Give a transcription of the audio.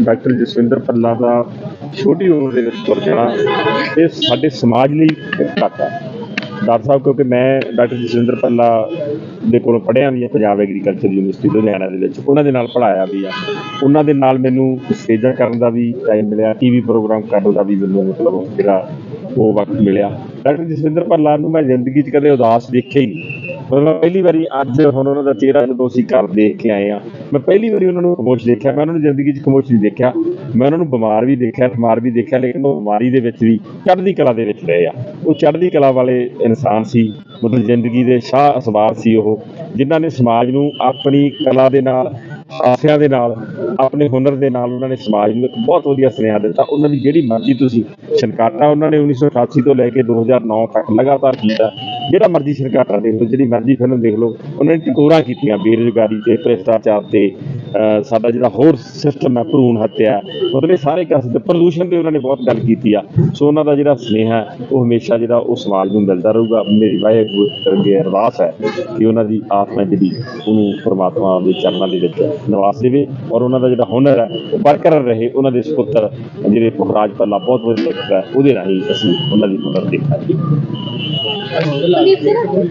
Doctor Jaswinder ਪੱਲਾ ਦਾ ਛੋਟੀ ਉਮਰ ਦੇ ਵਿੱਚ ਤੁਰ ਜਾਣਾ ਇਹ ਸਾਡੇ ਸਮਾਜ ਲਈ ਇੱਕ ਘਾਟਾ ਹੈ ਡਾਕਟਰ ਸਾਹਿਬ, ਕਿਉਂਕਿ ਮੈਂ ਡਾਕਟਰ ਜਸਵਿੰਦਰ ਪੱਲਾ ਦੇ ਕੋਲੋਂ ਪੜ੍ਹਿਆ ਵੀ ਹੈ ਪੰਜਾਬ ਐਗਰੀਕਲਚਰ ਯੂਨੀਵਰਸਿਟੀ ਲੁਧਿਆਣਾ ਦੇ ਵਿੱਚ। ਉਹਨਾਂ ਦੇ ਨਾਲ ਪੜ੍ਹਾਇਆ ਵੀ ਆ। ਉਹਨਾਂ ਦੇ ਨਾਲ ਮੈਨੂੰ ਸਟੇਜਾਂ ਕਰਨ ਦਾ ਵੀ ਟਾਈਮ ਮਿਲਿਆ ਟੀਵੀ ਪ੍ਰੋਗਰਾਮ ਕਰਨ ਦਾ ਵੀ ਮੈਨੂੰ ਮਤਲਬ ਜਿਹੜਾ ਉਹ ਵਕਤ ਮਿਲਿਆ। ਡਾਕਟਰ ਜਸਵਿੰਦਰ ਪੱਲਾ ਨੂੰ ਮੈਂ ਜ਼ਿੰਦਗੀ 'ਚ ਕਦੇ ਉਦਾਸ ਦੇਖਿਆ ਹੀ ਨਹੀਂ। ਮਤਲਬ ਪਹਿਲੀ ਵਾਰੀ ਅੱਜ ਹੁਣ ਉਹਨਾਂ ਦਾ ਚਿਹਰਾ ਜਦੋਂ ਅਸੀਂ ਘਰ ਦੇਖ ਕੇ ਆਏ ਆ ਮੈਂ ਪਹਿਲੀ ਵਾਰੀ ਉਹਨਾਂ ਨੂੰ ਖਮੋਸ਼ ਦੇਖਿਆ, ਮੈਂ ਉਹਨਾਂ ਨੂੰ ਜ਼ਿੰਦਗੀ 'ਚ ਖਮੋਸ਼ ਨਹੀਂ ਦੇਖਿਆ। ਮੈਂ ਉਹਨਾਂ ਨੂੰ ਬਿਮਾਰ ਵੀ ਦੇਖਿਆ, ਠਮਾਰ ਵੀ ਦੇਖਿਆ, ਲੇਕਿਨ ਉਹ ਬਿਮਾਰੀ ਦੇ ਵਿੱਚ ਵੀ ਚੜ੍ਹਦੀ ਕਲਾ ਦੇ ਵਿੱਚ ਰਹੇ ਆ। ਉਹ ਚੜ੍ਹਦੀ ਕਲਾ ਵਾਲੇ ਇਨਸਾਨ ਸੀ, ਮਤਲਬ ਜ਼ਿੰਦਗੀ ਦੇ ਸ਼ਾਹ ਅਸਵਾਰ ਸੀ ਉਹ, ਜਿਨ੍ਹਾਂ ਨੇ ਸਮਾਜ ਨੂੰ ਆਪਣੀ ਕਲਾ ਦੇ ਨਾਲ ਆਸਿਆਂ ਦੇ ਨਾਲ, ਆਪਣੇ ਹੁਨਰ ਦੇ ਨਾਲ ਉਹਨਾਂ ਨੇ ਸਮਾਜ ਨੂੰ ਇੱਕ ਬਹੁਤ ਵਧੀਆ ਸੁਨੇਹਾ ਦਿੱਤਾ। ਉਹਨਾਂ ਦੀ ਜਿਹੜੀ ਮਰਜ਼ੀ ਤੁਸੀਂ ਛਨਕਾਟਾ ਉਹਨਾਂ ਨੇ 1988 ਤੋਂ ਲੈ ਕੇ 2009 ਤੱਕ ਲਗਾਤਾਰ ਕੀਤਾ। ਜਿਹੜਾ ਮਰਜ਼ੀ ਛਨਕਾਟਾ ਦੇਖ ਲਓ ਜਿਹੜੀ ਮਰਜ਼ੀ ਫਿਲਮ ਦੇਖ ਲਓ, ਉਹਨਾਂ ਨੇ ਟਕੋਰਾਂ ਕੀਤੀਆਂ ਬੇਰੁਜ਼ਗਾਰੀ ਤੇ, ਭ੍ਰਿਸ਼ਟਾਚਾਰ ਤੇ। ਸਾਡਾ ਜਿਹੜਾ ਹੋਰ ਸਿਸਟਮ ਹੈ, ਭਰੂਣ ਹੱਤਿਆ, ਮਤਲਬ ਇਹ ਸਾਰੇ ਕਾਸੇ ਤੇ ਪ੍ਰਦੂਸ਼ਣ ਤੇ ਉਹਨਾਂ ਨੇ ਬਹੁਤ ਗੱਲ ਕੀਤੀ ਆ। ਸੋ ਉਹਨਾਂ ਦਾ ਜਿਹੜਾ ਸੁਨੇਹਾ ਉਹ ਹਮੇਸ਼ਾ ਜਿਹੜਾ ਉਹ ਸਮਾਜ ਨੂੰ ਮਿਲਦਾ ਰਹੂਗਾ। ਮੇਰੀ ਵਾਹਿਗੁਰੂ ਅੱਗੇ ਅਰਦਾਸ ਹੈ ਕਿ ਉਹਨਾਂ ਦੀ ਆਤਮਾ ਜਿਹੜੀ ਉਹਨੂੰ ਪਰਮਾਤਮਾ ਦੇ ਚਰਨਾਂ ਦੇ ਵਿੱਚ ਨਿਵਾਸ ਦੇਵੇ ਔਰ ਉਹਨਾਂ ਦਾ ਜਿਹੜਾ ਹੁਨਰ ਹੈ, ਉਹ ਬਰਕਰਾਰ ਰਹੇ। ਉਹਨਾਂ ਦੇ ਸੁਪੁੱਤਰ ਜਿਹੜੇ ਪੁਖਰਾਜ ਪੱਲਾ ਬਹੁਤ ਵਧੀਆ ਲੇਖਕ ਹੈ, ਉਹਦੇ ਰਾਹੀਂ ਅਸੀਂ ਉਹਨਾਂ ਦੀ ਹੁਨਰ ਦੇਖਾਂਗੇ।